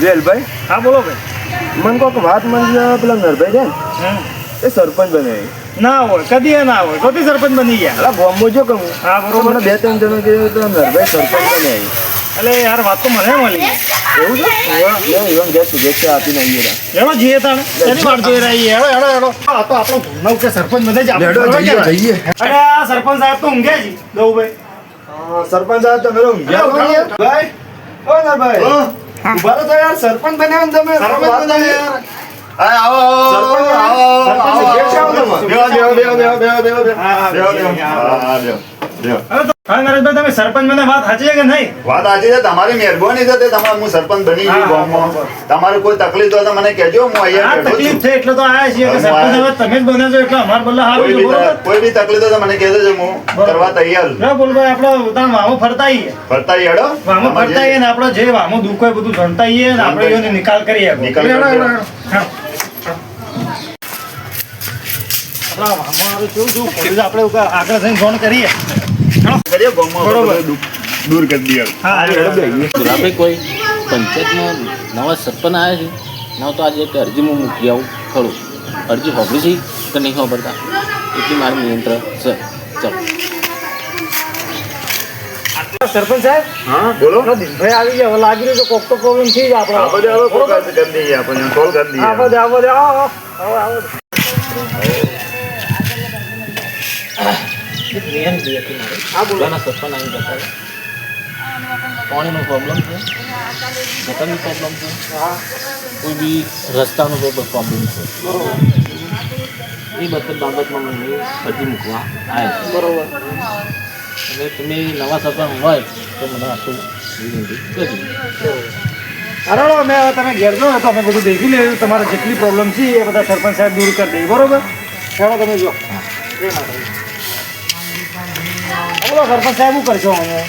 વેલભાઈ હા બોલો ભાઈ. મને કોઈક વાત મળી પેલા નરભાઈ છે ને એ સરપંચ બને. ના હોય કદી એ ના હોય. કદી સરપંચ બની ગયા? એટલે બોમ્બો જો કહું. હા બરોબર. મને બે ત્રણ જણા કીધું તો નરભાઈ સરપંચ બને. એટલે યાર વાત તો મને મળી એવું છે? લે ગેસ શુભેચ્છા આપીને આવીએ તા. એનો જીએ તાણે. એની વાત જોઈ રહી હેડો હેડો હેડો. આ તો આપણો ભૂલનો કે સરપંચ બને જ આપણે જઈએ, જઈએ. અરે આ સરપંચ સાહેબ તો ઊંઘે છે. દઉભાઈ હા, સરપંચ સાહેબ તો ઊંઘ્યા છો? યાર? ભાઈ. ઓ નરભાઈ. ઊભા તો યાર સરપંચ બન્યા ને તમે. સરપંચ બન્યા યાર. આવો આવો, આવો, આવો આવો, આવો આવો, આવો આવો, આવો આવો આવો આવો બેહો, તમે સરપંચ મને વાત સાચી કે નહીં? વાત સાચી છે તમારી મહેરબાની છે તે તમારે હું સરપંચ બની હા, ગામમાં. તમારે કોઈ તકલીફ હોય તો મને કહેજો હું અહીંયા તકલીફ છે. એટલે તો આયા છીએ કે સરપંચ હવે તમે જ બન્યા છો એટલે અમાર બદલે સારું કોઈ બી કોઈ બી તકલીફ હોય તો મને કહેજો હું કરવા તૈયાર છું. બોલભાઈ આપણે તાણ વામો ફરતા ફરતા હેડો. વામો ફરતા ને આપણે જે વામો દુઃખ હોય બધું જણતા આવીએ ને આપણે એનો નિકાલ કરીએ નિકાલ હેડો, આપણે આગળ થઈને ફોન કરીએ. દૂર કરી દઈએ. કોઈ પંચાયતમાં નવા સરપંચ આવ્યા છે. નવ તો આજે એક અરજી હું મૂકી આવું ખરું. અરજી હોબી છે કે નહીં હોભળતા? એટલી મારું નિયંત્રણ છે. ચાલો. સરપંચ સાહેબ? હા બોલો. દિનભાઈ આવી ગયા. હવે લાગી રહ્યું છે કોક તો પ્રોબ્લેમ થઈ જાય આપણે. બધે હવે કોલ કરી દઈએ આપણને કોલ કરી દઈએ. આવો આવો આવો આવો નિયમ જોઈએ કે મારે. આ બોલવાના સરપંચ આવી જતા. પાણીનો પ્રોબ્લેમ છે. ગટરની પ્રોબ્લેમ છે. કોઈ બી રસ્તાનો કોઈ પ્રોબ્લેમ છે. એ બધી બાબતમાં મને અરજી મૂકવા આવ્યા બરોબર. અને તમે નવા સરપંચ હોય તો મને આટલું વિનંતી કરજો અરે મેં હવે તમે ઘેર જો તો અમે બધું દેખી લેવું તમારે જેટલી પ્રોબ્લેમ છે એ બધા સરપંચ સાહેબ દૂર કરી દઈએ બરોબર? ચાલો તમે જો. બોલો સરપંચ સાહેબ શું કરશો અમે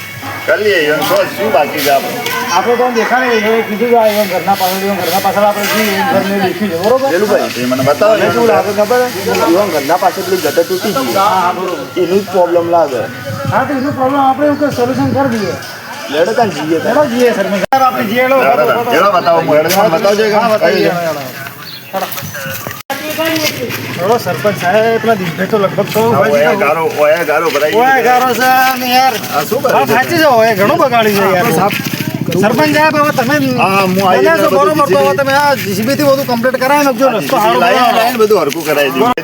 કરીએ તો શું બાકી છે આપણે? આપણે તો દેખાડે એ કીધું આ ઘરના પાછળ ઘરના પાછળ આપણે છીએ એમ ઘરને દેખ્યું છે બરોબર? એ મને બતાવો ને. શું લાગે ખબર? ઈવન ઘરના પાછળ પેલું ગટર તૂટી ગયું હા બરોબર. એનું જ પ્રોબ્લેમ લાગે. હા તો એનું પ્રોબ્લેમ આપણે એવું કઈ સોલ્યુશન કરી દઈએ. લેડો તાન જઈએ લેડો સરપંચ. સાહેબ આપણે જઈએ લો. બતાવો બતાવજો હા, બતાવીએ. કઈ સરપંચ સાહેબ પેલા દિનભાઈ તો લગભગ તો ઓયા ગારો ઓયા ગારો ભરાઈ ઓય ગારો છે ને યાર. આ શું કરે સાચી છે ઓય ઘણું બગાડ્યું છે યાર. સરપંચ સાહેબ હવે તમે હા, હું આવી ગયો બધું બરોબર તો તમે આ જીસીબી થી બધું કમ્પ્લીટ કરાવી નાખજો રસ્તો સારો લાઈન બધું હરખું કરાવી દીધું. એ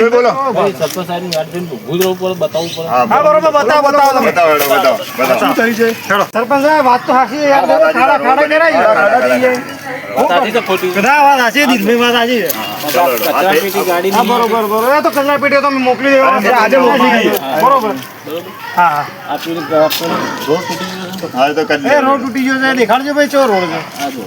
તો બોલો. વાત જોઈને ઊભું જ પડે બતાવવું પડે. હા હા બરોબર બતાવો બતાવો બતાવો બતાવો બતાવો. શું થઈ છે? સરપંચ સાહેબ વાત તો હાચી યાર ખાડા ખાડા કરાવી તે- ગાડી તો તો દેખાડજો ભાઈ ચો રોડ છે. આ જો.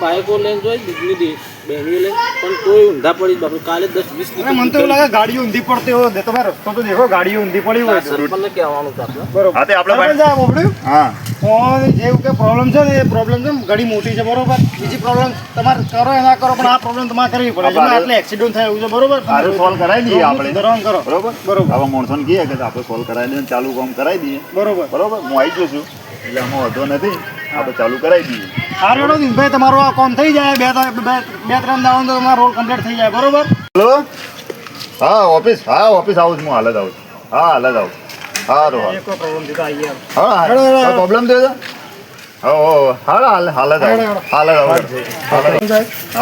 બાઈકો લઈને જોઈ દીકરી દી બેનીઓ પણ તોય ઊંધા પડી બાપુ કાલે દસ વીસ અરે મને તો લાગે ગાડીઓ ઊંધી પડતી હોય. તમે રસ્તો તો દેખો ગાડીઓ ઊંધી પડી હોય તો. સરપંચને કહેવાનું છે આપણે. બરોબર. હા, તે આપણે સરપંચ સાહેબ ઓગળ્યું? હા. ફોન જેવું કે પ્રોબ્લેમ છે ને એ પ્રોબ્લેમ છે ઘણી મોટી છે બરોબર? બીજી પ્રોબ્લેમ તમારે કરો એના ના કરો પણ આ પ્રોબ્લેમ તમારે કરવી પડે. એટલે એક્સિડન્ટ થાય એવું છે બરોબર? આરે સોલ્વ કરાવી દઈએ આપણે. ધોરણ કરો. બરોબર? બરોબર. આવા માણસોને કહીએ કે આપણે સોલ્વ કરાવી દઈએ ચાલુ કામ કરાવી દઈએ. બરોબર. બરોબર? હું આવી ગયો છું. એટલે આમાં વાંધો નથી. આપણે ચાલુ કરાવી દઈએ. સારું એનો ભાઈ તમારો આ કામ થઈ જાય. બે બે ત્રણ દાવા તો તમારો રોલ કમ્પ્લીટ થઈ જાય બરોબર? હેલો? હા ઓફિસ હા ઓફિસ આવું છું. હું હાલત આવું છું. હા હાલત આવું સારું હા પ્રોબ્લેમ હા. પ્રોબ્લેમ થયો હા હાલ હાલ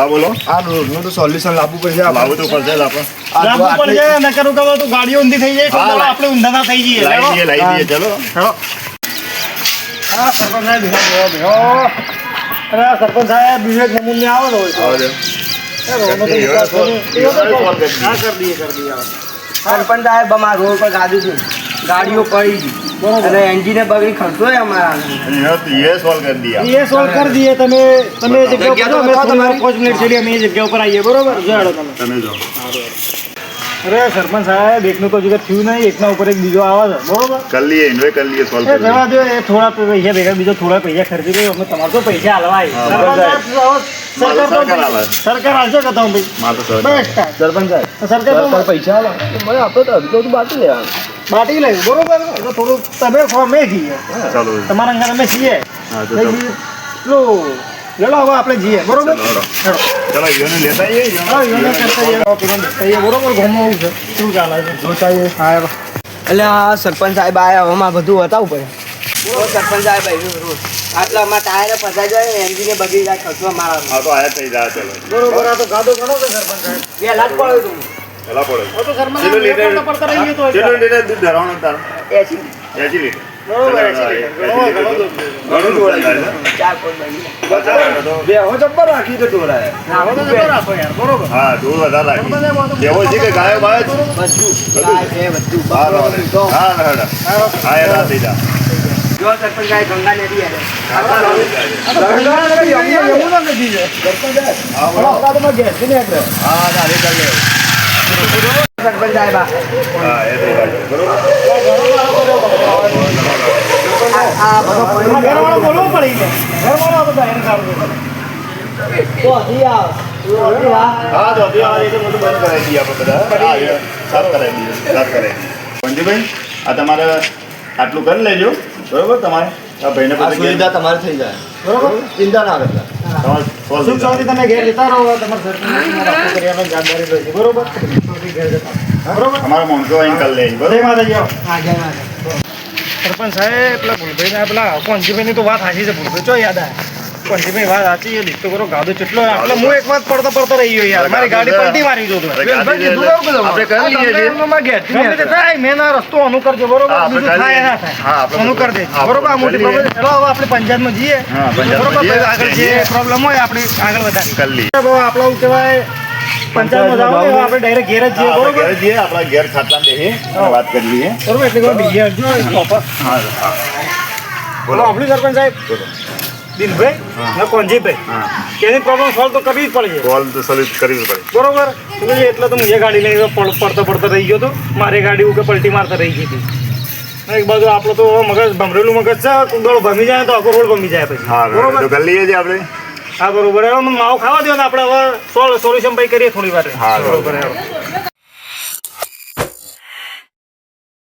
બોલો. આ રોડનું તો સોલ્યુશન લાવવું પડશે આપણે. લાવું તો પડશે જ આપણે આ જો લાગુ આટલી- પડી જાય ને કરું કે તો ગાડીઓ ઊંધી થઈ જાય તો આપણે ઊંધા ના થઈ જઈએ. લઈ દઈએ લઈ દઈએ ચલો. હા સરપંચ સાહેબ બેહો, બેહો. અરે આ સરપંચ સાહેબ વિવેક નમૂને આવો હોય તો. સરપંચ સાહેબ અમારા રોડ પર ગાડી છે. ગાડીઓ પડી ગઈ. અને એન્જિન બગડી ખર્ચો અમારા એ સોલ્વ કરી દઈએ. એ સોલ્વ કરી દઈએ. તમે તમે જગ્યા અમે તમારી. પાંચ મિનિટ છેડી અમે એ જગ્યા ઉપર આવીએ. બરોબર? જાડો તમે. તમે જો અરે સરપંચ સાહેબ એકનું તો જગ્યા થયું નહીં. એકના ઉપર એક બીજો આવે છે. બરોબર? કરી લઈએ એન્જોય કરી લઈએ સોલ્વ એ કરી જવા દો એ થોડા પૈસા ભેગા બીજો થોડા પૈસા ખર્ચી દો. અમે તમારે તો પૈસા હાલવાય. હા, સાહેબ, સરકાર હાલે. હાલશે કે તમે? ભાઈ. સરપંચ સાહેબ સરકાર પૈસા આલો આપણે તો અડધો તો બાકી લેવાનું. બાટી લઈ. બરોબર? થોડું તમે ખો અમે છીએ તમારા અંગા અમે છીએ લેલો હવે આપણે જઈએ. બરોબર? ચલો. ઈયોને લેતા આવીએ, હા યોને કરતા જઈએ. જઈએ. બરોબર? ઘરમાં છે. શું ચાલે છે? જોતા જઈએ. હા એટલે આ સરપંચ સાહેબ આયા હવે બધું બતાવું પડે. સરપંચ સાહેબ આવ્યું રોજ. આટલા અમારા ટાયર ફસાઈ જાય એન્જિને બગડી જાય ખર્ચો મારા તો આયા થઈ જાય ચલો. બરોબર? આ તો ગાડો ઘણો છે સરપંચ સાહેબ. બે લાખ પડ્યો તું. પેલા પડે હવે તો ઘરમાં કેટલું લીટર પડતા રહી તો કેટલું લીટર દૂધ ધરાવવાનું તાર. 80 80 લીટર. ચલો, છે. છે? છે? છે ગંગા નદી આવે યમુના નદી છે. હા, હવે આપણા તો માં ઘેરથી નીકળે. હા ના, એ ચાલે. સરપંચ સાહેબ આ. હા એ થઈ જાય. બરોબર આ આ બધો એમાં પાણી ઘરવાળો બોલવો પડી આ. તો તો. હા તો રીતે બધું બંધ કરાવી દઈએ આપણે બધા સાફ કરાવી દઈએ સાફ કરાવી મંજુભાઈ આ તમારે આટલું કરી લેજો બરોબર તમારે આ ભાઈને સુવિધા તમારે થઈ જાય બરોબર? ચિંતા ના કરતા સુખ શાંતિ તમે ઘેર જતા રહો તમારે જવાબદારી લેજો બરોબર? ઘેર જતા બરોબર? અમારા માણસો અહીં કરી લે જય માતાજી આવો. હા, જય માતા. સરપંચ સાહેબ પેલા ભૂલભાઈ ને પેલા કોંજીભાઈની તો વાત હાજી છે ભૂલભાઈ ચો યાદ આવે? કોંજીભાઈ વાત સાચી છે લીધો કરો ગાધો કેટલો આપણે હું એક વાત પડતો પડતો રહી ગયો યાર. મારી ગાડી પલટી મારી જો ગાડી આપણે કરી લઈએ છીએ. ગમે થાય. મેં ના રસ્તો અનુ કરજો બરોબર? બીજું થાય ના થાય. અનુ કરી દેજો. બરોબર આ મોટી પ્રોબ્લેમ ચલો હવે આપણે પંચાયતમાં જઈએ. બરોબર આગળ જે પ્રોબ્લેમ હોય આપણે આગળ વધારી કરી લઈએ. આપણે શું કહેવાય પંચાયતમાં જવાનું આપણે ડાયરેક્ટ ઘેર જ જઈએ બરોબર? ઘેર જઈએ આપણા ઘેર ખાટલામાં બેસીએ વાત કરી લઈએ. બરોબર એટલે બીજી અરજી પણ હા બોલો. આપણું સરપંચ સાહેબ. બોલો. દિલભાઈ ને કોંજીભાઈ તેની પ્રોબ્લેમ સોલ્વ તો કરવી જ તો સોલ્વ કરવી પડે બરોબર એટલે તો હું ગાડી લઈને પડતો પડતો રહી ગયો તો મારી ગાડી ઉકે પલટી મારતા રહી ગઈ હતી એક બાજુ આપણો તો મગજ ભમરેલું મગજ છે દોડ ભમી જાય તો આખો રોડ ભમી જાય પછી। બરોબર? તો આપણે. હા બરોબર. માવો ખાવા દો ને આપણે હવે સોલ્યુશન ભાઈ કરીએ થોડી વાર. બરોબર.